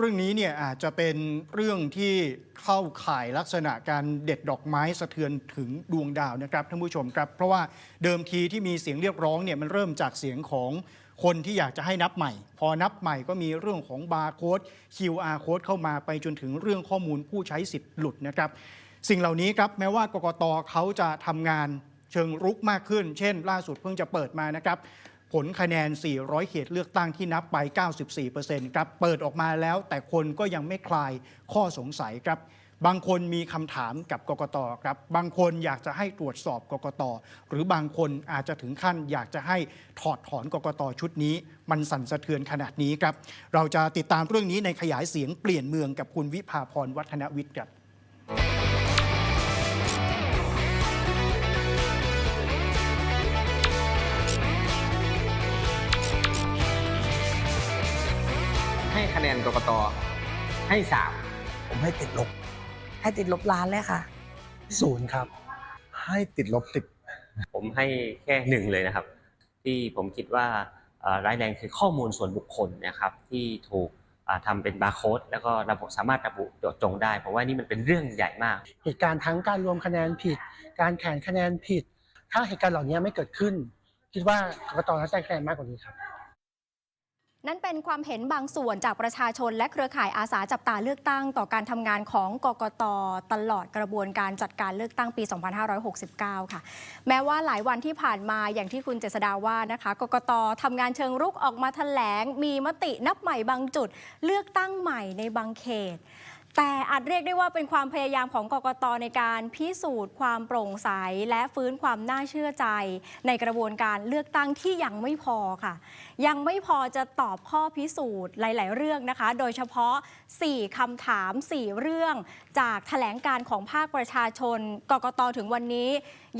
เรื่องนี้เนี่ยอาจจะเป็นเรื่องที่เข้าข่ายลักษณะการเด็ดดอกไม้สะเทือนถึงดวงดาวนะครับท่านผู้ชมครับ เพราะว่าเดิมทีที่มีเสียงเรียกร้องเนี่ยมันเริ่มจากเสียงของคนที่อยากจะให้นับใหม่ พอนับใหม่ก็มีเรื่องของบาร์โค้ด QR โค้ดเข้ามาไปจนถึงเรื่องข้อมูลผู้ใช้สิทธิ์หลุดนะครับสิ่งเหล่านี้ครับแม้ว่ากกตเขาจะทำงานเชิงรุกมากขึ้น เช่น ล่าสุดเพิ่งจะเปิดมานะครับ ผลคะแนน 400 เขตเลือกตั้งที่นับไป 94%ครับ เปิดออกมาแล้ว แต่คนก็ยังไม่คลายข้อสงสัยครับ บางคนมีคำถามกับกกตครับ บางคนอยากจะให้ตรวจสอบกกต หรือบางคนอาจจะถึงขั้นอยากจะให้ถอดถอนกกตชุดนี้ มันสั่นสะเทือนขนาดนี้ครับ เราจะติดตามเรื่องนี้ในขยายเสียงเปลี่ยนเมืองกับคุณวิภาพรวัฒนวิทย์ครับ คะแนนกกตให้สามผมให้ติดลบ ให้ติดลบล้านเลยค่ะ ศูนย์ครับ ให้ติดลบติด ผมให้แค่หนึ่งเลยนะครับ ที่ผมคิดว่าเอ่อร้ายแรงคือข้อมูลส่วนบุคคลนะครับที่ถูกอ่าทำเป็นบาร์โค้ดแล้วก็ระบุสามารถระบุโดยตรงได้ผมว่านี่มันเป็นเรื่องใหญ่มาก เหตุการณ์ทั้งการรวมคะแนนผิด การแข่งคะแนนผิด ถ้าเหตุการณ์เหล่านี้ไม่เกิดขึ้น คิดว่ากกตน่าจะได้คะแนนมากกว่านี้ครับ นั่นเป็นความเห็นบางส่วนจากประชาชนและเครือข่ายอาสาจับตาเลือกตั้งต่อการทำงานของกกตตลอดกระบวนการจัดการเลือกตั้งปี 2569 ค่ะ แม้ว่าหลายวันที่ผ่านมาอย่างที่คุณเจษดาว่านะคะ กกตทำงานเชิงรุกออกมาแถลง มีมตินับใหม่บางจุด เลือกตั้งใหม่ในบางเขต แต่อาจเรียกได้ว่าเป็นความพยายามของกกตในการพิสูจน์ความโปร่งใส และฟื้นความน่าเชื่อใจ ในกระบวนการเลือกตั้งที่ยังไม่พอค่ะ ยังไม่พอจะตอบข้อพิสูจน์หลาย ๆ เรื่องนะคะ โดยเฉพาะ 4คำถาม 4 เรื่อง จากแถลงการของภาคประชาชน กกตถึงวันนี้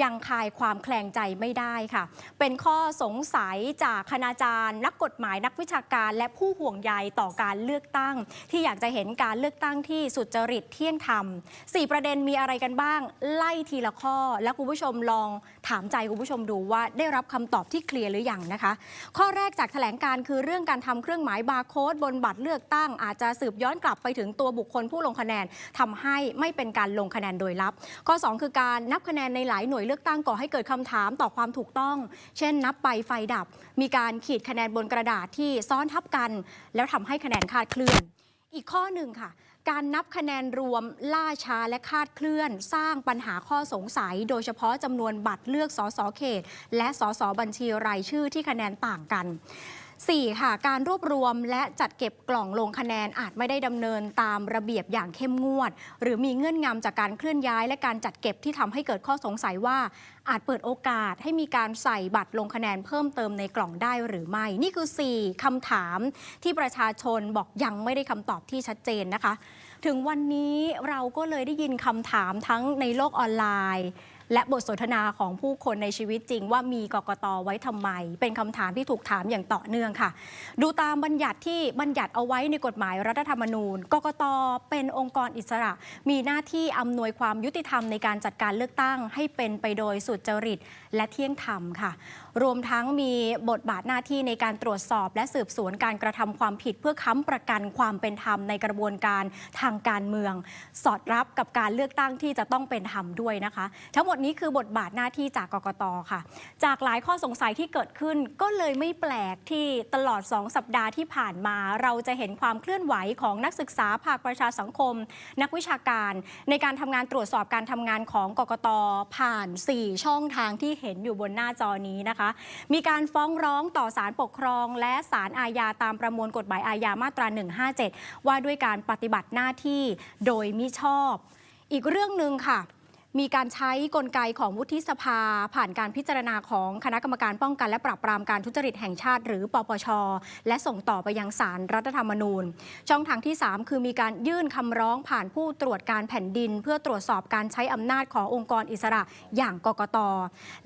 ยังคลายความแคลงใจไม่ได้ค่ะ เป็นข้อสงสัยจากคณาจารย์ นักกฎหมายนักวิชาการ และผู้ห่วงใยต่อการเลือกตั้ง ที่อยากจะเห็นการเลือกตั้งที่สุจริตเที่ยงธรรม4ประเด็นมีอะไรกันบ้าง ไล่ทีละข้อ และคุณผู้ชมลอง ถามใจคุณผู้ชมดูว่าได้รับคำตอบที่เคลียร์หรือยังนะคะ ข้อแรกจากแถลงการคือเรื่องการทำเครื่องหมายบาร์โค้ดบนบัตรเลือกตั้ง อาจจะสืบย้อนกลับไปถึงตัวบุคคลผู้ลงคะแนนทำให้ไม่เป็นการลงคะแนนโดยลับ ข้อ 2 คือการนับคะแนนในหลายหน่วยเลือกตั้งก่อให้เกิดคำถามต่อความถูกต้อง เช่น นับไปไฟดับ มีการขีดคะแนนบนกระดาษที่ซ้อนทับกัน แล้วทำให้คะแนนคาดเคลื่อน อีกข้อหนึ่งค่ะ การนับคะแนนรวมล่าช้าและคาดเคลื่อน สร้างปัญหาข้อสงสัย โดยเฉพาะจำนวนบัตรเลือกสสเขต และสสบัญชีรายชื่อที่คะแนนต่างกัน 4. ค่ะการรวบรวมและจัดเก็บกล่องลงคะแนนอาจไม่ได้ดำเนินตามระเบียบอย่างเข้มงวด หรือมีเงื่อนงำจากการเคลื่อนย้าย และการจัดเก็บที่ทำให้เกิดข้อสงสัยว่า อาจเปิดโอกาสให้มีการใส่บัตรลงคะแนนเพิ่มเติมในกล่องได้หรือไม่ นี่คือ 4คำถามที่ประชาชนบอกยังไม่ได้คำตอบที่ชัดเจนนะคะ ถึงวันนี้เราก็เลยได้ยินคำถามทั้งในโลกออนไลน์ และบทสนทนาของผู้คนในชีวิตจริง ว่ามีกกตไว้ทำไม เป็นคำถามที่ถูกถามอย่างต่อเนื่องค่ะ ดูตามบัญญัติที่บัญญัติเอาไว้ในกฎหมายรัฐธรรมนูญ กกตเป็นองค์กรอิสระ มีหน้าที่อำนวยความยุติธรรมในการจัดการเลือกตั้ง ให้เป็นไปโดยสุจริตและเที่ยงธรรมค่ะ รวมทั้งมีบทบาทหน้าที่ในการตรวจสอบ และสืบสวนการกระทำความผิดเพื่อค้ำประกันความเป็นธรรมในกระบวนการทางการเมือง สอดรับกับการเลือกตั้งที่จะต้องเป็นธรรมด้วยนะคะ ทั้งหมดนี้คือบทบาทหน้าที่จากกกตค่ะ จากหลายข้อสงสัยที่เกิดขึ้นก็เลยไม่แปลกที่ตลอด 2 สัปดาห์ที่ผ่านมา เราจะเห็นความเคลื่อนไหวของนักศึกษาภาคประชาสังคม นักวิชาการ ในการทำงานตรวจสอบการทำงานของกกตผ่าน 4 ช่องทางที่เห็นอยู่บนหน้าจอนี้นะคะ มีการฟ้องร้องต่อศาลปกครอง และศาลอาญาตามประมวลกฎหมายอาญามาตรา 157 ว่าด้วยการปฏิบัติหน้าที่โดยมิชอบ อีกเรื่องหนึ่งค่ะ มีการใช้กลไกของวุฒิสภา ผ่านการพิจารณาของคณะกรรมการป้องกันและปราบปรามการทุจริตแห่งชาติ หรือปปช และส่งต่อไปยังศาลรรัฐธรรมนูญ ช่องทางที่ 3 คือมีการยื่นคำร้องผ่านผู้ตรวจการแผ่นดิน เพื่อตรวจสอบการใช้อำนาจขององค์กรอิสระอย่างกกต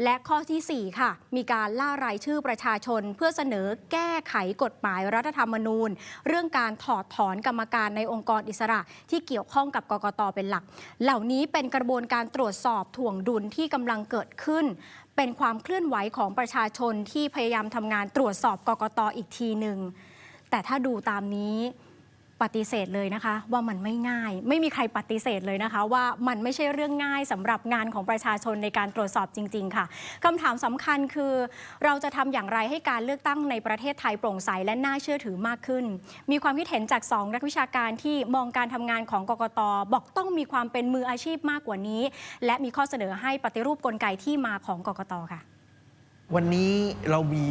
และข้อทีสี่4 ค่ะ มีการล่ารายชื่อประชาชน เพื่อเสนอแก้ไขกฎหมายรัฐธรรมนูญ เรื่องการถอดถอนกรรมการในองค์กรอิสระ ที่เกี่ยวข้องกับกกตเป็นหลัก เหล่านี้เป็นกระบวนการตรวจสอบถ่วงดุลที่กำลังเกิดขึ้น เป็นความเคลื่อนไหวของประชาชนที่พยายามทำงานตรวจสอบกกตอีกทีหนึ่งแต่ถ้าดูตามนี้ ปฏิเสธเลยนะคะ ว่ามันไม่ง่าย ไม่มีใครปฏิเสธเลยนะคะ ว่ามันไม่ใช่เรื่องง่ายสำหรับงานของประชาชนในการตรวจสอบจริง ๆ ค่ะคำถามสำคัญคือ เราจะทำอย่างไรให้การเลือกตั้งในประเทศไทยโปร่งใสและน่าเชื่อถือมากขึ้น มีความคิดเห็นจากสองนักวิชาการที่มองการทำงานของกกตบอกต้องมีความเป็นมืออาชีพมากกว่านี้ และมีข้อเสนอให้ปฏิรูปกลไกที่มาของกกตค่ะ วันนี้เรามี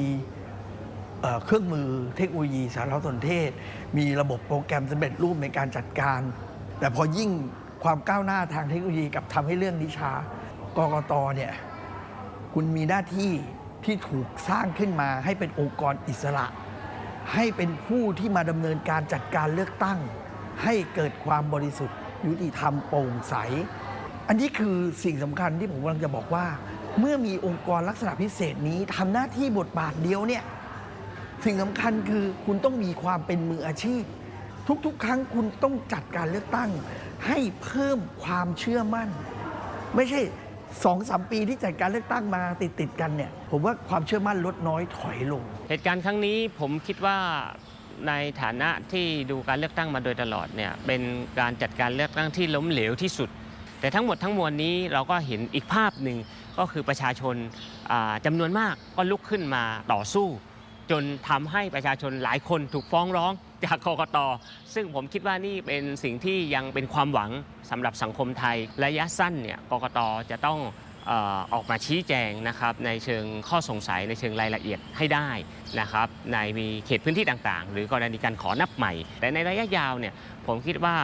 เครื่องมือเทคโนโลยีสารสนเทศ มีระบบโปรแกรมสำเร็จรูปในการจัดการ แต่พอยิ่งความก้าวหน้าทางเทคโนโลยีกับทำให้เรื่องนี้ช้ากกตเนี่ยคุณมีหน้าที่ที่ถูกสร้างขึ้นมาให้เป็นองค์กรอิสระ ให้เป็นผู้ที่มาดำเนินการจัดการเลือกตั้ง ให้เกิดความบริสุทธิ์ ยุติธรรมโปร่งใส อันนี้คือสิ่งสำคัญที่ผมกำลังจะบอกว่า เมื่อมีองค์กรลักษณะพิเศษนี้ทำหน้าที่บทบาทเดียวเนี่ย สิ่งสำคัญคือคุณต้องมีความเป็นมืออาชีพ ทุกๆ ครั้งคุณต้องจัดการเลือกตั้ง ให้เพิ่มความเชื่อมั่น ไม่ใช่สองสามปีที่จัดการเลือกตั้งมาติดๆกันเนี่ยผมว่าความเชื่อมั่นลดน้อยถอยลง เหตุการณ์ครั้งนี้ผมคิดว่าในฐานะที่ดูการเลือกตั้งมาโดยตลอดเนี่ยเป็นการจัดการเลือกตั้งที่ล้มเหลวที่สุด แต่ทั้งหมดทั้งมวลนี้เราก็เห็นอีกภาพหนึ่งก็คือประชาชนจำานวนมากก็ลุกขึ้นมาต่อสู้ จนทำให้ประชาชนหลายคนถูกฟ้องร้องจากกกตซึ่งผมคิดว่านี่เป็นสิ่งที่ยังเป็นความหวังสำหรับสังคมไทย ระยะสั้นเนี่ยกกตจะต้องออกมาชี้แจงนะครับในเชิงข้อสงสัยในเชิงรายละเอียดให้ได้นะครับในมีเขตพื้นที่ต่างๆ หรือกรณีการขอนับใหม่ แต่ในระยะยาวเนี่ยผมคิดว่า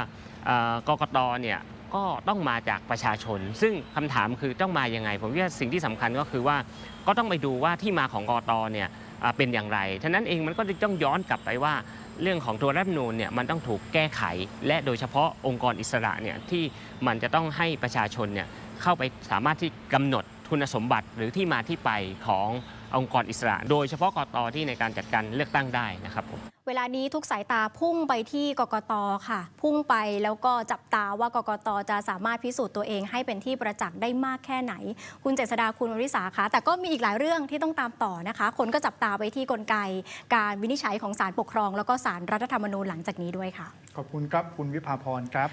กกตเนี่ยก็ต้องมาจากประชาชน ซึ่งคำถามคือต้องมายังไง ผมว่าสิ่งที่สำคัญก็คือว่าก็ต้องไปดูว่าที่มาของกกตเนี่ย เป็นอย่างไรฉะนั้นเองมันก็จะต้องย้อนกลับไปว่า เรื่องของตัวรัฐมนูลเนี่ยมันต้องถูกแก้ไข และโดยเฉพาะองค์กรอิสระเนี่ยที่มันจะต้องให้ประชาชนเนี่ยเข้าไปสามารถที่กำหนดคุณสมบัติหรือที่มาที่ไปของ องค์กรอิสระ โดยเฉพาะกตที่ในการจัดการเลือกตั้งได้นะครับผมเวลานี้ทุกสายตาพุ่งไปที่กกตค่ะ พุ่งไปแล้วก็จับตาว่ากกตจะสามารถพิสูจน์ตัวเองให้เป็นที่ประจักษ์ได้มากแค่ไหน คุณเจษดาคุณวริษาคะแต่ก็มีอีกหลายเรื่องที่ต้องตามต่อนะคะ คนก็จับตาไปที่กลไก การวินิจฉัยของศาลปกครอง แล้วก็ศาลรัฐธรรมนูญหลังจากนี้ด้วยค่ะ ขอบคุณครับคุณวิภาพรครับ